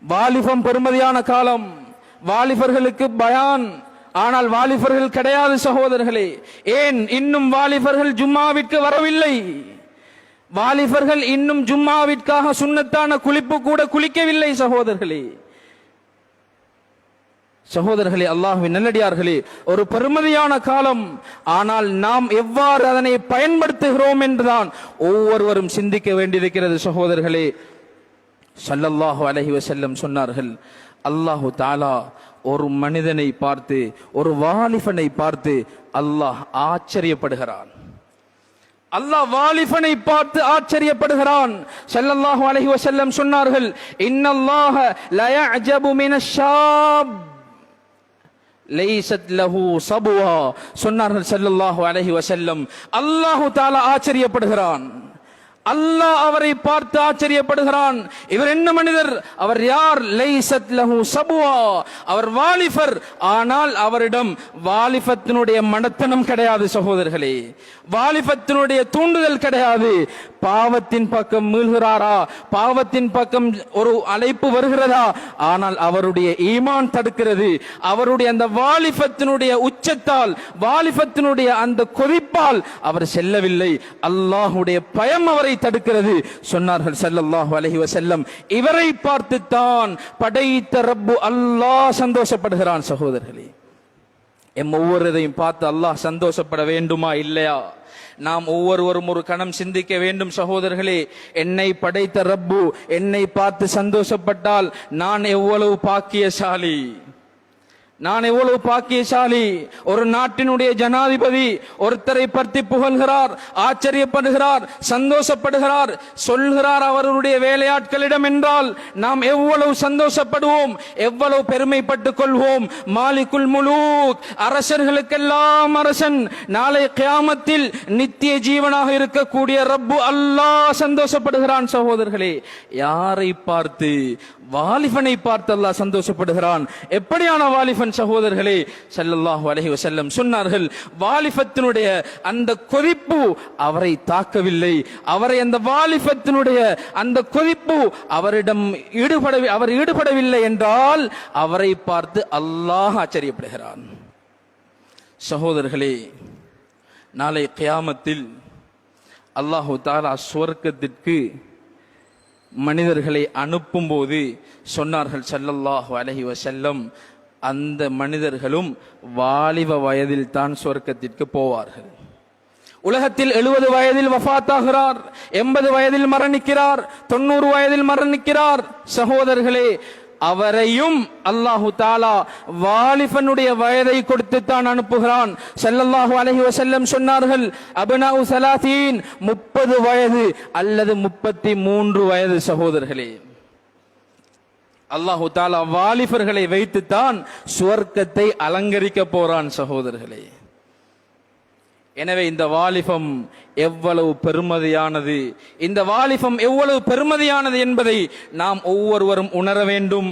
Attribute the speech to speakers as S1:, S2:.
S1: வாலிபம் பெருமதியான காலம். வாலிபர்களுக்கு பயான். ஆனால் வாலிபர்கள் கிடையாது சகோதரர்களே. ஏன்? இன்னும் வாலிபர்கள் ஜும்மாவிற்கு வரவில்லை. வாலிபர்கள் இன்னும் ஜும்மாவிற்காக சுண்ணத்தான குளிப்பு கூட குளிக்கவில்லை சகோதரர்களே. சகோதரர்களே அல்லாஹுவின் நல்லடியார்களே ஒரு பெருமதியான காலம். ஆனால் நாம் எவ்வாறு அதனை பயன்படுத்துகிறோம் என்றுதான் ஒவ்வொருவரும் சிந்திக்க வேண்டியிருக்கிறது சகோதரர்களே. சல்லல்லாஹு அலஹி வசல்லம் சொன்னார்கள் அல்லாஹு தாலா ஒரு மனிதனை பார்த்து ஒரு வாலிபனை பார்த்து அல்லாஹ் ஆச்சரியப்படுகிறான். அல்லாஹ் வாலிபனை பார்த்து ஆச்சரியப்படுகிறான். சல்லல்லாஹு அலஹி வசல்லம் சொன்னார்கள் இன்னல்லாஹ லயஅஜபு மினஷாப் ஷாப் லைசத் லஹு சபுவா. சொன்னார்கள் சல்லல்லாஹு அலஹி வசல்லம் அல்லாஹு தாலா ஆச்சரியப்படுகிறான். அல்லாஹ் அவரை பார்த்து ஆச்சரியப்படுகிறான். இவர் என்ன மனிதர்? அவர் யார்? லைசத் லஹு சபுவா. அவர் வாலிபர். ஆனால் அவரிடம் வாலிபத்தினுடைய மனத்தனம் கிடையாது சகோதரர்களே. வாலிபத்தினுடைய தூண்டுதல் கிடையாது. பாவத்தின் பக்கம் மீள்கிறாரா? பாவத்தின் பக்கம் ஒரு அழைப்பு வருகிறதா? ஆனால் அவருடைய ஈமான் தடுக்கிறது. அவருடைய அந்த வாலிபத்தினுடைய உச்சத்தால் வாலிபத்தினுடைய அந்த கொதிப்பால் அவர் செல்லவில்லை. அல்லாஹுடைய பயம் அவரை தடுக்கிறது. சொன்னார்கள் ஸல்லல்லாஹு அலஹி வசல்லம் இவரை பார்த்துத்தான் படைத்த ரப்பு அல்லாஹ் சந்தோஷப்படுகிறான் சகோதரர்களே. எம் ஒவ்வொருதையும் பார்த்து அல்லாஹ் சந்தோஷப்பட வேண்டுமா இல்லையா? நாம் ஒவ்வொருவரும் ஒரு கணம் சிந்திக்க வேண்டும் சகோதரர்களே. என்னை படைத்த ரப்பு என்னை பார்த்து சந்தோஷப்பட்டால் நான் எவ்வளவு பாக்கியசாலி. நான் எவ்வளவு பாக்கியசாலி? ஒரு நாட்டினுடைய ஜனாதிபதி ஒருத்தரை பற்றி புகழ்கிறார் ஆச்சரியப்படுகிறார் சந்தோஷப்படுகிறார் சொல்கிறார் அவருடைய வேலையாட்களிடம் என்றால் நாம் எவ்வளவு சந்தோஷப்படுவோம் எவ்வளவு பெருமைப்பட்டுக் கொள்வோம். மாலிகுல் முழு அரசர்களுக்கெல்லாம் அரசன். நாளை கியாமத்தில் நித்திய ஜீவனாக இருக்கக்கூடிய ரப்பு அல்லாஹ் சந்தோஷப்படுகிறான் சகோதரர்களே. யாரை பார்த்து? வாலிபனை பார்த்து அல்லாஹ் சந்தோஷப்படுகிறான். எப்படியான வாலிபன்? சகோதரர்களே சல்லல்லாஹு அலஹி வசல்லம் சொன்னார்கள் வாலிபத்தினுடைய அந்த கொதிப்பு அவரை தாக்கவில்லை. அவரை அந்த வாலிபத்தினுடைய அந்த கொதிப்பு அவரிடம் ஈடுபட அவர் ஈடுபடவில்லை என்றால் அவரை பார்த்து அல்லாஹ் ஆச்சரியப்படுகிறான். சகோதரர்களே நாளை கியாமத்தில் அல்லாஹு தாலா சுவர்க்கத்திற்கு மனிதர்களை அனுப்பும்போது சொன்னார்கள் சல்லல்லாஹு அலஹி வசல்லம் அந்த மனிதர்களும் வாலிப வயதில் தான் சொர்க்கத்திற்கு போவார்கள். உலகத்தில் எழுபது வயதில் வஃத்தாகிறார் எண்பது வயதில் மரணிக்கிறார் தொண்ணூறு வயதில் மரணிக்கிறார். சகோதரர்களே அவரையும் அல்லாஹு தாலா வாலிபனுடைய வயதை கொடுத்து தான் அனுப்புகிறான். செல்லல்லாஹு அலஹி வசல்லம் சொன்னார்கள் அபினாவு சலாத்தீன் முப்பது வயது அல்லது முப்பத்தி மூன்று வயது சகோதரர்களே. அல்லாஹு தாலா வாலிபர்களை வைத்துத்தான் சுவர்க்கத்தை அலங்கரிக்க போறான் சகோதரர்களே. எனவே இந்த வாலிபம் எவ்வளவு பெருமதியானது இந்த வாலிபம் எவ்வளவு பெருமதியானது என்பதை நாம் ஒவ்வொருவரும் உணர வேண்டும்.